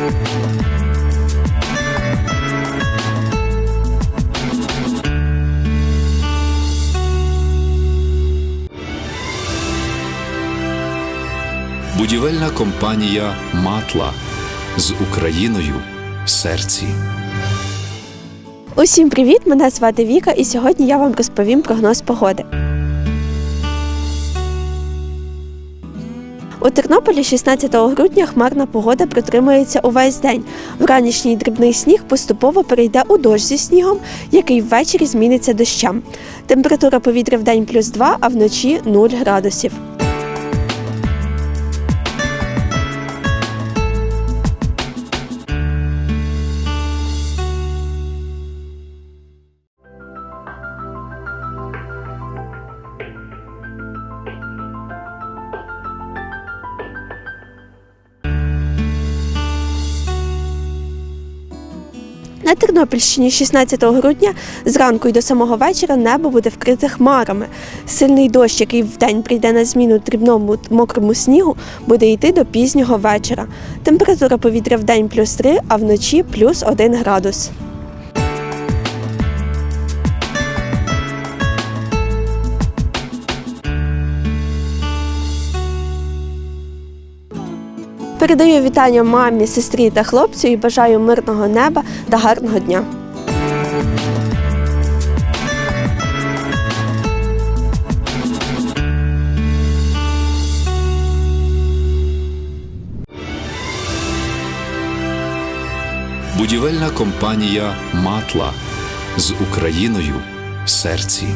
Будівельна компанія Матла з Україною в серці. Усім привіт! Мене звати Віка, і сьогодні я вам розповім прогноз погоди. У Тернополі 16 грудня хмарна погода протримується увесь день. Вранішній дрібний сніг поступово перейде у дощ зі снігом, який ввечері зміниться дощем. Температура повітря в день плюс 2, а вночі 0 градусів. На Тернопільщині 16 грудня зранку і до самого вечора небо буде вкрите хмарами. Сильний дощ, який вдень прийде на зміну дрібному мокрому снігу, буде йти до пізнього вечора. Температура повітря вдень плюс 3, а вночі плюс 1 градус. Передаю вітання мамі, сестрі та хлопцю і бажаю мирного неба та гарного дня. Будівельна компанія Матла з Україною в серці.